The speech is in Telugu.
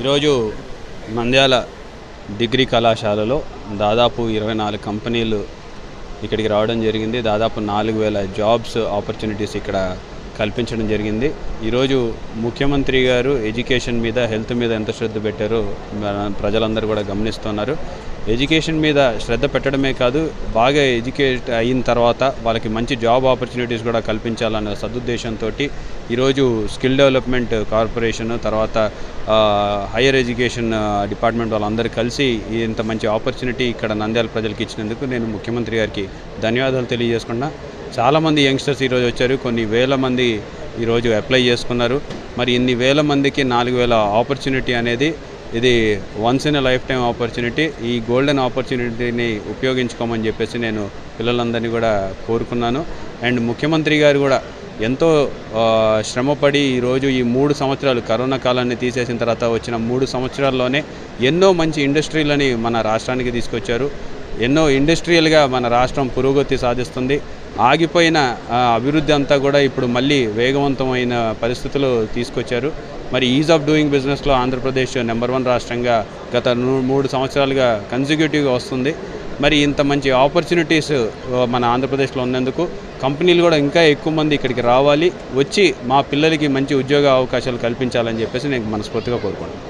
ఈరోజు మంద్యాల డిగ్రీ కళాశాలలో దాదాపు ఇరవై నాలుగు కంపెనీలు ఇక్కడికి రావడం జరిగింది. దాదాపు నాలుగు వేల జాబ్స్ ఆపర్చునిటీస్ ఇక్కడ కల్పించడం జరిగింది. ఈరోజు ముఖ్యమంత్రి గారు ఎడ్యుకేషన్ మీద హెల్త్ మీద ఎంత శ్రద్ధ పెట్టారో ప్రజలందరూ కూడా గమనిస్తున్నారు. ఎడ్యుకేషన్ మీద శ్రద్ధ పెట్టడమే కాదు బాగా ఎడ్యుకేట్ అయిన తర్వాత వాళ్ళకి మంచి జాబ్ ఆపర్చునిటీస్ కూడా కల్పించాలన్న సదుద్దేశంతో ఈరోజు స్కిల్ డెవలప్మెంట్ కార్పొరేషన్ తర్వాత హయ్యర్ హైయర్ ఎడ్యుకేషన్ డిపార్ట్మెంట్ వాళ్ళందరూ కలిసి ఇంత మంచి ఆపర్చునిటీ ఇక్కడ నంద్యాల ప్రజలకు ఇచ్చినందుకు నేను ముఖ్యమంత్రి గారికి ధన్యవాదాలు తెలియజేసుకున్నా. చాలామంది యంగ్స్టర్స్ ఈరోజు వచ్చారు కొన్ని వేల మంది ఈరోజు అప్లై చేసుకున్నారు. మరి ఇన్ని వేల మందికి నాలుగు వేల ఆపర్చునిటీ అనేది ఇది once in life time opportunity ఈ గోల్డెన్ ఆపర్చునిటీని ఉపయోగించుకోమని చెప్పేసి నేను పిల్లలందరినీ కూడా కోరుకున్నాను. అండ్ ముఖ్యమంత్రి గారు కూడా ఎంతో శ్రమపడి ఈరోజు ఈ మూడు సంవత్సరాలు కరోనా కాలాన్ని తీసేసిన తర్వాత వచ్చిన మూడు సంవత్సరాల్లోనే ఎన్నో మంచి ఇండస్ట్రీలని మన రాష్ట్రానికి తీసుకొచ్చారు. ఎన్నో ఇండస్ట్రియల్గా మన రాష్ట్రం పురోగతి సాధిస్తుంది. ఆగిపోయిన అభివృద్ధి అంతా కూడా ఇప్పుడు మళ్ళీ వేగవంతమైన పరిస్థితులు తీసుకొచ్చారు. మరి ఈజ్ ఆఫ్ డూయింగ్ బిజినెస్లో ఆంధ్రప్రదేశ్ నెంబర్ వన్ రాష్ట్రంగా గత మూడు సంవత్సరాలుగా కన్సిక్యూటివ్గా వస్తుంది. మరి ఇంత మంచి ఆపర్చునిటీస్ మన ఆంధ్రప్రదేశ్లో ఉన్నందుకు కంపెనీలు కూడా ఇంకా ఎక్కువ మంది ఇక్కడికి రావాలి. వచ్చి మా పిల్లలకి మంచి ఉద్యోగ అవకాశాలు కల్పించాలని చెప్పేసి నేను మనస్ఫూర్తిగా కోరుకుంటున్నాను.